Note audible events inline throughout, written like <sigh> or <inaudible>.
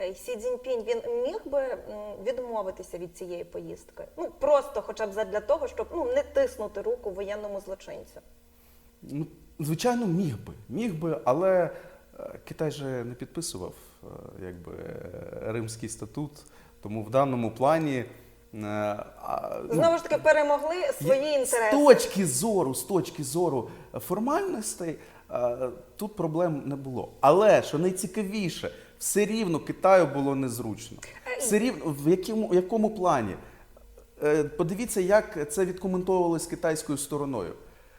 е, Сі Цзіньпінь він міг би відмовитися від цієї поїздки? Ну просто, хоча б задля того, щоб ну не тиснути руку воєнному злочинцю. Ну, звичайно, міг би. Міг би, але е, Китай же не підписував е, якби, Римський статут. Тому в даному плані. ну, Знову ж таки, перемогли свої З інтереси. точки зору, з точки зору формальностей, тут проблем не було. Але що найцікавіше, все рівно Китаю було незручно. Е, Все рівно в якому, в якому плані? Е, Подивіться, як це відкоментовувалось китайською стороною.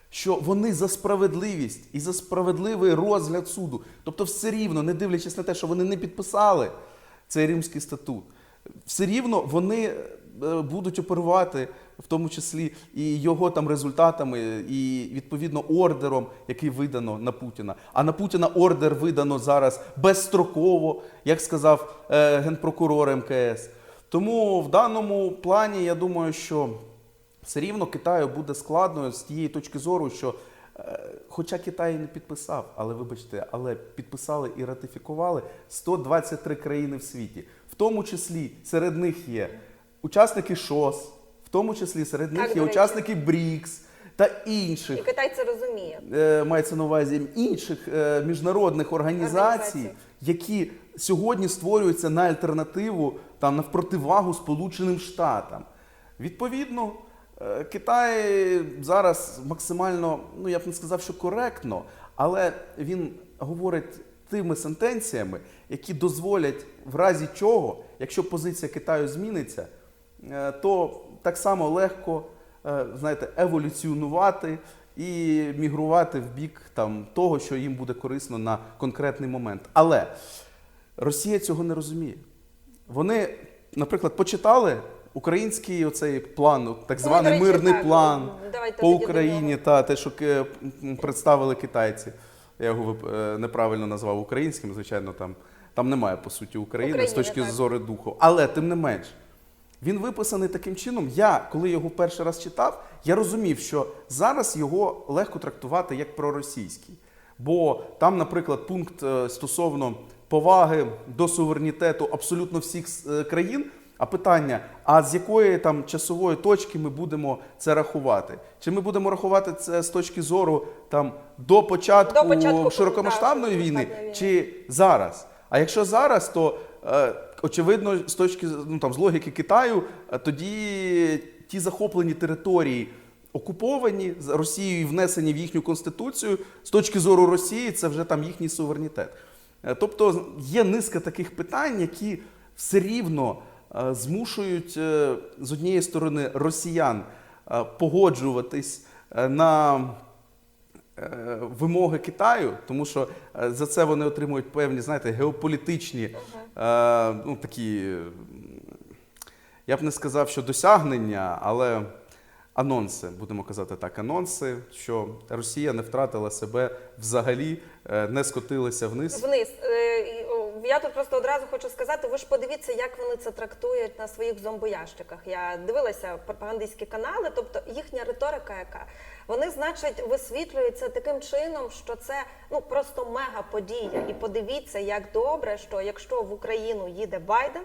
Що вони за справедливість і за справедливий розгляд суду, тобто все рівно, не дивлячись на те, що вони не підписали цей римський статут, все рівно вони будуть оперувати, в тому числі і його там результатами, і відповідно ордером, який видано на Путіна. А на Путіна ордер видано зараз безстроково, як сказав е, генпрокурор МКС. Тому в даному плані я думаю, що все рівно Китаю буде складно з тієї точки зору, що е, хоча Китай не підписав, але вибачте, але підписали і ратифікували 123 країни в світі, в тому числі серед них є учасники ШОС, в тому числі серед них Так, є до речі. учасники БРІКС та інших І Китай це розуміє. е, мається на увазі інших е, міжнародних організацій, Організацій. які сьогодні створюються на альтернативу там на противагу Сполученим Штатам. Відповідно, е, Китай зараз максимально, ну я б не сказав, що коректно, але він говорить тими сентенціями, які дозволять, в разі чого, якщо позиція Китаю зміниться, то так само легко е, знаєте, еволюціонувати і мігрувати в бік там, того, що їм буде корисно на конкретний момент. Але Росія цього не розуміє. Вони, наприклад, почитали український оцей план, так Ну, званий до речі, мирний так, план ну, по Україні, та те, що представили китайці. Я його е, неправильно назвав українським, звичайно, там, там немає по суті України, з точки так. зору духу. Але тим не менш, він виписаний таким чином. Я, коли його перший раз читав, я розумів, що зараз його легко трактувати як проросійський. Бо там, наприклад, пункт е, стосовно поваги до суверенітету абсолютно всіх е, країн. А питання: а з якої там часової точки ми будемо це рахувати? Чи ми будемо рахувати це з точки зору там до початку, До початку, широкомасштабної так, війни, чи зараз? А якщо зараз, то е, очевидно, з точки ну, там, з логіки Китаю, е, тоді ті захоплені території окуповані з Росією і внесені в їхню конституцію, з точки зору Росії, це вже там їхній суверенітет. Е, Тобто є низка таких питань, які все рівно е, змушують з однієї сторони росіян погоджуватись на вимоги Китаю, тому що е, за це вони отримують певні, знаєте, геополітичні е, ну, такі, я б не сказав, що досягнення, але анонси, будемо казати так, анонси, що Росія не втратила себе взагалі, е, не скотилася вниз. Вниз. Я тут просто одразу хочу сказати, ви ж подивіться, як вони це трактують на своїх зомбоящиках. Я дивилася пропагандистські канали, тобто їхня риторика яка. Вони, значить, висвітлюють це таким чином, що це ну просто мега подія. І подивіться, як добре, що якщо в Україну їде Байден,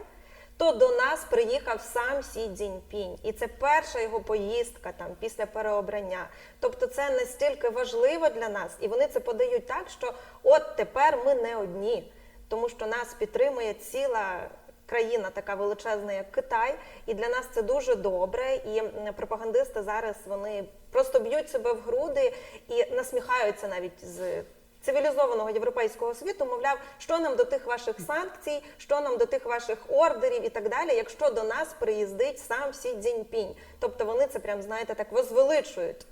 то до нас приїхав сам Сі Цзіньпінь. І це перша його поїздка там після переобрання. Тобто це настільки важливо для нас, і вони це подають так, що от тепер ми не одні, тому що нас підтримує ціла. Країна така величезна, як Китай, і для нас це дуже добре. І пропагандисти зараз вони просто б'ють себе в груди і насміхаються навіть з цивілізованого європейського світу, мовляв, що нам до тих ваших санкцій, що нам до тих ваших ордерів і так далі, якщо до нас приїздить сам Сі Цзіньпінь. Тобто вони це прям знаєте так возвеличують.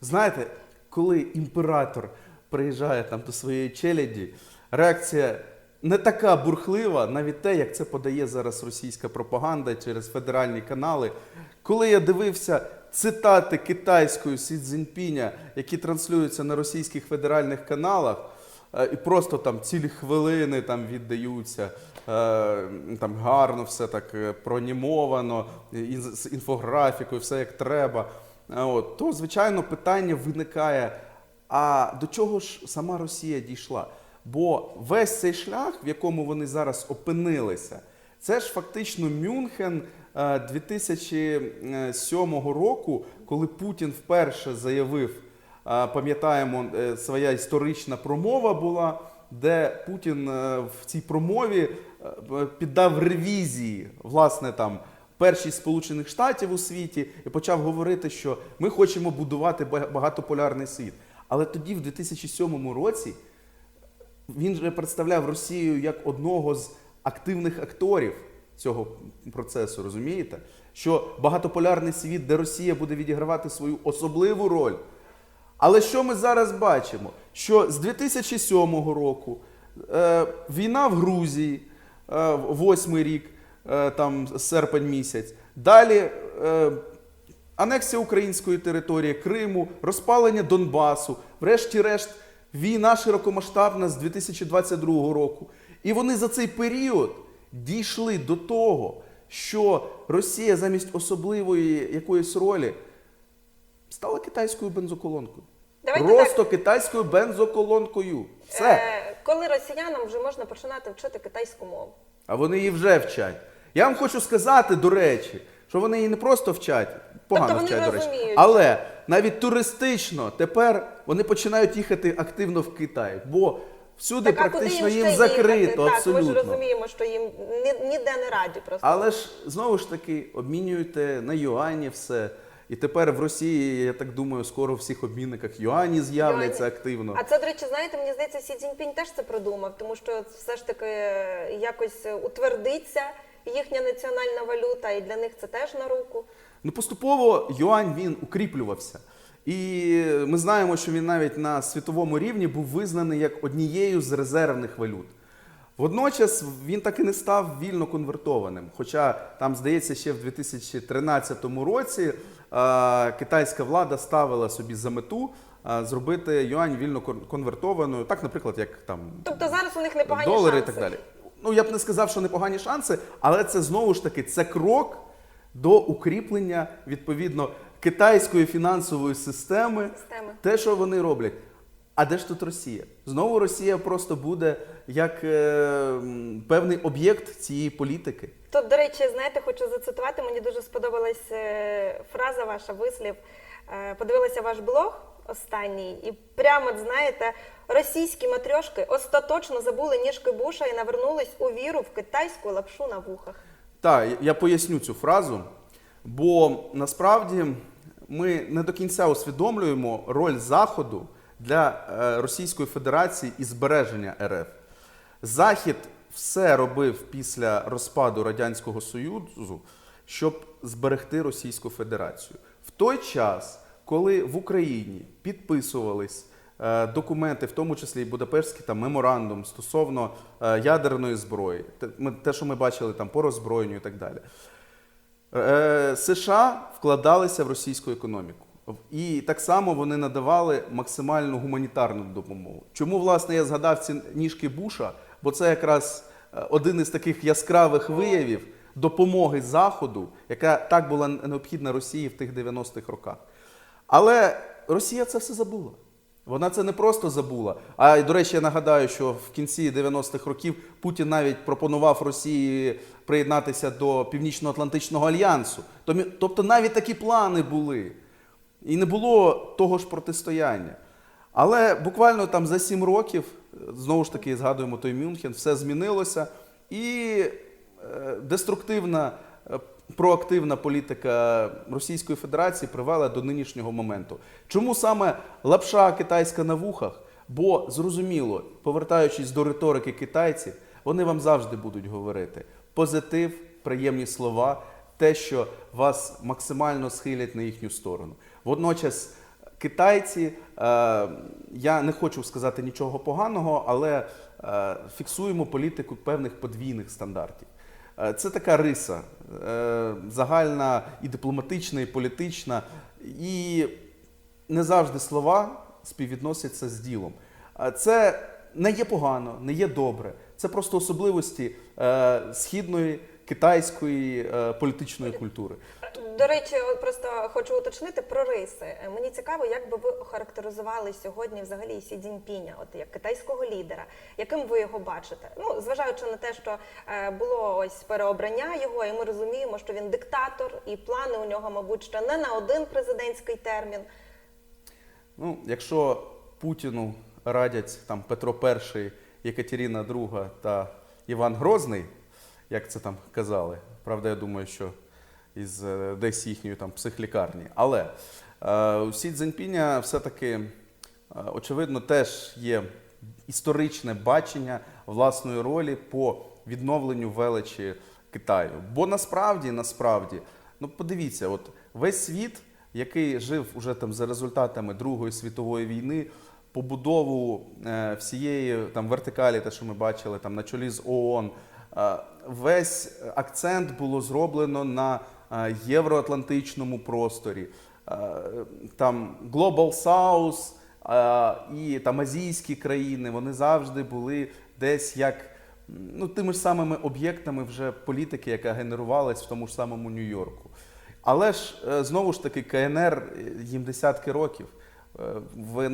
Знаєте, коли імператор приїжджає там до своєї челяді, реакція не така бурхлива, навіть те, як це подає зараз російська пропаганда через федеральні канали. Коли я дивився цитати китайської Сі Цзіньпіня, які транслюються на російських федеральних каналах, е, і просто там цілі хвилини там віддаються, е, там гарно все так е, пронімовано, з інфографікою, все як треба. От, то, звичайно, питання виникає: а до чого ж сама Росія дійшла? Бо весь цей шлях, в якому вони зараз опинилися, це ж фактично Мюнхен е, 2007 року, коли Путін вперше заявив, е, пам'ятаємо, е, своя історична промова була, де Путін е, в цій промові е, піддав ревізії, власне, там. Першість Сполучених Штатів у світі і почав говорити, що ми хочемо будувати ба- багатополярний світ. Але тоді, в 2007 році, він же представляв Росію як одного з активних акторів цього процесу, розумієте? Що багатополярний світ, де Росія буде відігравати свою особливу роль. Але що ми зараз бачимо? Що з 2007 року е, війна в Грузії, е, восьмий рік, е, там серпень місяць, далі е, анексія української території, Криму, розпалення Донбасу, врешті-решт, війна широкомасштабна з 2022 року. І вони за цей період дійшли до того, що Росія замість особливої якоїсь ролі стала китайською бензоколонкою. Давайте Просто китайською бензоколонкою. Все. Е, коли росіянам вже можна починати вчити китайську мову? А вони її вже вчать. Я вам хочу сказати, до речі, що вони її не просто вчать, погано Тобто вони вчать, до речі. розуміють. Але навіть туристично тепер вони починають їхати активно в Китай, бо всюди Так, а куди практично їм їм ще закрито їхати? Так, ми ж розуміємо, що їм ні- ніде не раді просто. Але ж знову ж таки обмінюєте на юані все. І тепер в Росії, я так думаю, скоро в всіх обмінниках юані з'являться Юані. активно. А це, до речі, знаєте, мені здається, Сі Цзіньпінь теж це продумав, тому що все ж таки е, якось утвердиться їхня національна валюта, і для них це теж на руку. Ну, поступово юань він укріплювався. І ми знаємо, що він навіть на світовому рівні був визнаний як однією з резервних валют. Водночас він так і не став вільно конвертованим. Хоча там, здається, ще в 2013 році е, китайська влада ставила собі за мету е, зробити юань вільно кон- конвертованою, так, наприклад, як там Тобто зараз у них непогані долари шанси. і так далі. Ну я б не сказав, що непогані шанси, але це знову ж таки це крок до укріплення відповідно китайської фінансової системи. Системи. Те, що вони роблять. А де ж тут Росія? Знову Росія просто буде як е, певний об'єкт цієї політики. Тут, до речі, знаєте, хочу зацитувати. Мені дуже сподобалась е, фраза ваша, вислів. Е, Подивилася ваш блог останній, і прямо, знаєте, російські матрьошки остаточно забули ніжки Буша і навернулись у віру в китайську лапшу на вухах. Так, я поясню цю фразу, бо насправді ми не до кінця усвідомлюємо роль Заходу для е, Російської Федерації і збереження РФ. Захід все робив після розпаду Радянського Союзу, щоб зберегти Російську Федерацію. В той час, коли в Україні підписувались документи, в тому числі і Будапештський там, меморандум стосовно е, ядерної зброї, те, що ми бачили там по роззброєнню і так далі. Е, США вкладалися в російську економіку. І так само вони надавали максимальну гуманітарну допомогу. Чому, власне, я згадав ці ніжки Буша? Бо це якраз е, один із таких яскравих виявів допомоги Заходу, яка так була необхідна Росії в тих 90-х роках. Але Росія це все забула. Вона це не просто забула. А до речі, я нагадаю, що в кінці 90-х років Путін навіть пропонував Росії приєднатися до Північно-Атлантичного альянсу. Тобто навіть такі плани були. І не було того ж протистояння. Але буквально там за сім років, знову ж таки, згадуємо той Мюнхен, все змінилося. І е, деструктивна, е, проактивна політика Російської Федерації привела до нинішнього моменту. Чому саме лапша китайська на вухах? Бо зрозуміло, повертаючись до риторики китайців, вони вам завжди будуть говорити позитив, приємні слова, те, що вас максимально схилять на їхню сторону. Водночас китайці, е, я не хочу сказати нічого поганого, але е, фіксуємо політику певних подвійних стандартів. Е, Це така риса е, загальна і дипломатична, і політична, і не завжди слова співвідносяться з ділом. Е, Це не є погано, не є добре. Це просто особливості східної китайської політичної культури. До речі, просто хочу уточнити про риси. Е, Мені цікаво, як би ви охарактеризували сьогодні взагалі Сі Цзіньпіня, от як китайського лідера, яким ви його бачите? Ну, зважаючи на те, що е, було ось переобрання його, і ми розуміємо, що він диктатор, і плани у нього, мабуть, ще не на один президентський термін. Ну, якщо Путіну радять там Петро І, Екатерина II та Іван Грозний, як це там казали, правда, я думаю, що із е, десь їхньої там психлікарні. Але е, у Сі Цзіньпіня все-таки, е, очевидно, теж є історичне бачення власної ролі по відновленню величі Китаю. Бо насправді, насправді, ну подивіться, от весь світ, який жив уже там за результатами Другої світової війни, побудову всієї там вертикалі, те, що ми бачили там на чолі з ООН, весь акцент було зроблено на євроатлантичному просторі. Е, Там Global South е, і там азійські країни, вони завжди були десь як ну, тими ж самими об'єктами вже політики, яка генерувалась в тому ж самому Нью-Йорку. Але ж е, знову ж таки КНР е, їм десятки років. Е,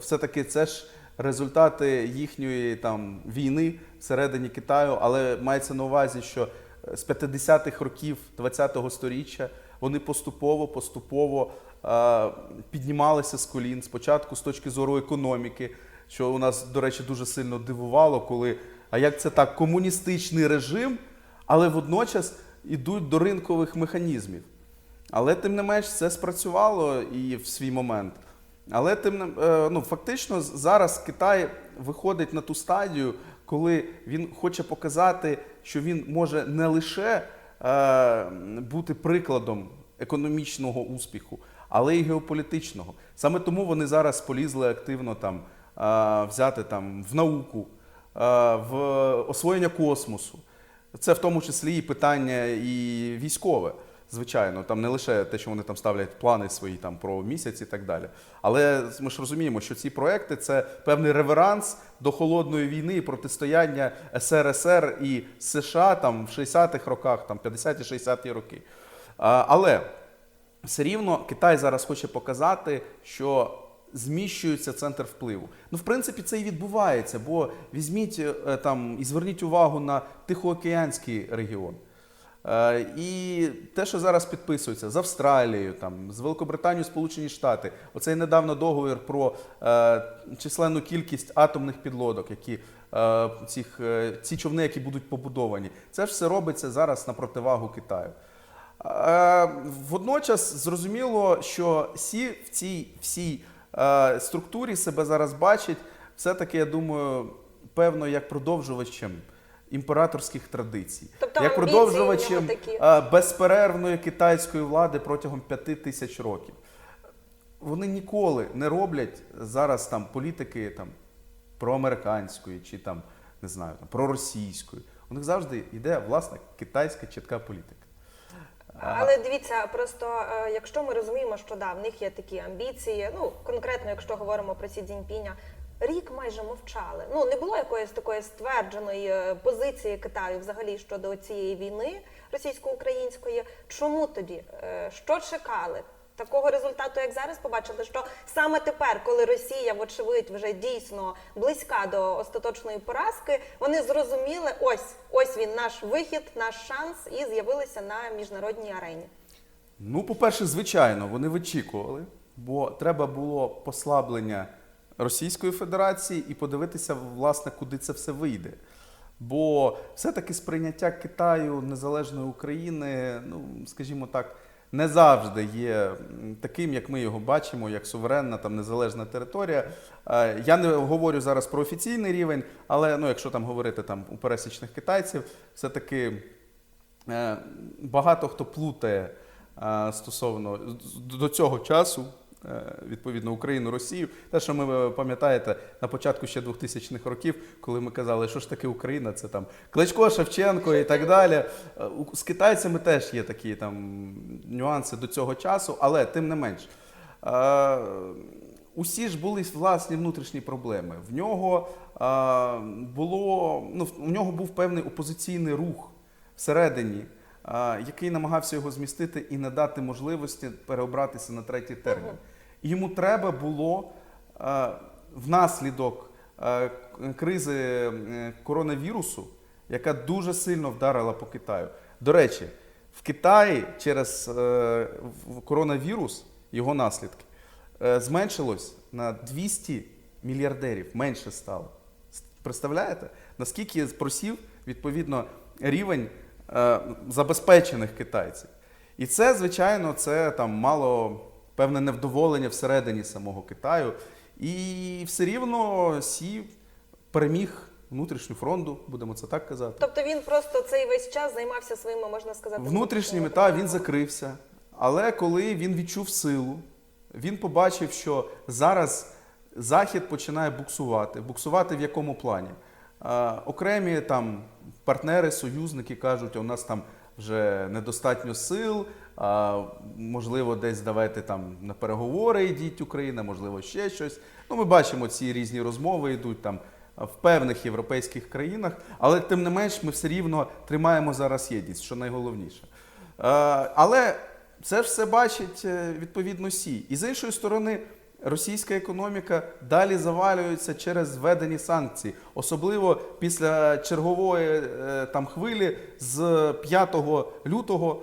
Все-таки це ж результати їхньої там війни всередині Китаю, але мається на увазі, що е, з 50-х років 20-го сторіччя вони поступово, поступово е, піднімалися з колін. Спочатку з точки зору економіки, що у нас, до речі, дуже сильно дивувало, коли а як це так, комуністичний режим, але водночас ідуть до ринкових механізмів. Але тим не менш це спрацювало і в свій момент. Але тим е, ну, фактично зараз Китай виходить на ту стадію, коли він хоче показати, що він може не лише е, бути прикладом економічного успіху, але й геополітичного. Саме тому вони зараз полізли активно там е, взяти там в науку, е, в освоєння космосу. Це в тому числі і питання і військове. Звичайно, там не лише те, що вони там ставлять плани свої там про місяць і так далі. Але ми ж розуміємо, що ці проекти це певний реверанс до холодної війни і протистояння СРСР і США там в 60-х роках, там 50-60-ті роки. Але все рівно Китай зараз хоче показати, що зміщується центр впливу. Ну, в принципі, це і відбувається, бо візьміть е, там і зверніть увагу на Тихоокеанський регіон. Е, І те, що зараз підписується з Австралією, там, з Великобританією, Сполучені Штати, оцей недавно договір про е, численну кількість атомних підлодок, які, е, цих, е, ці човни, які будуть побудовані, це ж все робиться зараз на противагу Китаю. Е, Водночас зрозуміло, що Сі в цій всій е, структурі себе зараз бачить, все-таки, я думаю, певно, як продовжувачем імператорських традицій, Тобто як продовжувачем е, безперервної китайської влади протягом п'яти тисяч років. Вони ніколи не роблять зараз там політики там, проамериканської чи там, не знаю, там, проросійської. У них завжди йде власна китайська чітка політика. Але дивіться, просто е, якщо ми розуміємо, що да, в них є такі амбіції, ну конкретно, якщо говоримо про Сі Цзіньпіня, рік майже мовчали. Ну не було якоїсь такої ствердженої е, позиції Китаю взагалі щодо цієї війни російсько-української. Чому тоді? Е, Що чекали? Такого результату, як зараз побачили, що саме тепер, коли Росія, вочевидь, вже дійсно близька до остаточної поразки, вони зрозуміли, ось ось він наш вихід, наш шанс, і з'явилися на міжнародній арені. Ну, по-перше, звичайно, вони вичікували, бо треба було послаблення Російської Федерації і подивитися, власне, куди це все вийде. Бо все-таки сприйняття Китаю незалежної України, ну, скажімо так, не завжди є таким, як ми його бачимо, як суверенна там незалежна територія. Е, Я не говорю зараз про офіційний рівень, але ну, якщо там говорити там у пересічних китайців, все-таки Е, Багато хто плутає е, стосовно до цього часу, відповідно, Україну, Росію. Те, що ми е, пам'ятаєте на початку ще 2000-х років, коли ми казали, що ж таке Україна, це там Кличко, Шевченко і так далі. Е, З китайцями теж є такі там нюанси до цього часу, але тим не менш. Е, Усі ж були власні внутрішні проблеми. В нього е, було ну, в нього був певний опозиційний рух всередині а, який намагався його змістити і не дати можливості переобратися на третій термін. Йому треба було внаслідок кризи е, коронавірусу, яка дуже сильно вдарила по Китаю. До речі, в Китаї через е, коронавірус його наслідки е, зменшилось на 200 мільярдерів, менше стало. Представляєте, наскільки просів відповідно рівень е, забезпечених китайців? І це, звичайно, це там мало певне невдоволення всередині самого Китаю. І все рівно Сі переміг внутрішню фронту, будемо це так казати. Тобто він просто цей весь час займався своїми, можна сказати, Внутрішніми та він закрився. Але коли він відчув силу, він побачив, що зараз Захід починає буксувати. Буксувати в якому плані? Окремі там партнери, союзники кажуть, у нас там вже недостатньо сил. А, можливо, десь давайте там на переговори йдіть Україна, можливо, ще щось. Ну, ми бачимо ці різні розмови йдуть там в певних європейських країнах, але тим не менш ми все рівно тримаємо зараз єдність, що найголовніше. Е, Але це все бачить е, відповідно Сі. І з іншої сторони, російська економіка далі завалюється через введені санкції, особливо після чергової е, там хвилі з 5 лютого,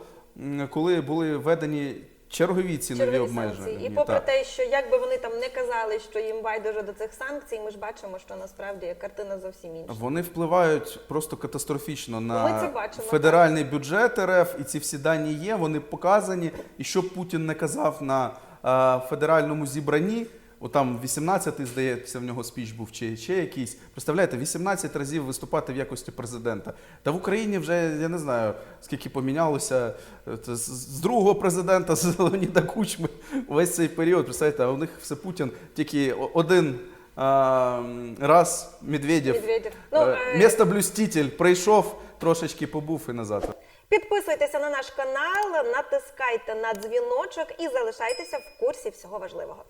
коли були введені чергові цінові червоні обмеження. санкції. І попри так. те, що як би вони там не казали, що їм байдуже до цих санкцій, ми ж бачимо, що насправді картина зовсім інша. Вони впливають просто катастрофічно на бачимо, федеральний бюджет РФ, і ці всі дані є, вони показані. І що Путін не казав на е, федеральному зібранні, отам 18-й, здається, в нього спіч був чи ще якийсь. Представляєте, 18 разів виступати в якості президента. Та в Україні вже я не знаю скільки помінялося з- другого президента <laughs> з Леоніда Кучми весь цей період. Представляєте, а у них все Путін тільки один. раз Медведєв Медведєв. Ну, Е, е, Місто блюститель прийшов, трошечки побув і назад. Підписуйтеся на наш канал, натискайте на дзвіночок і залишайтеся в курсі всього важливого.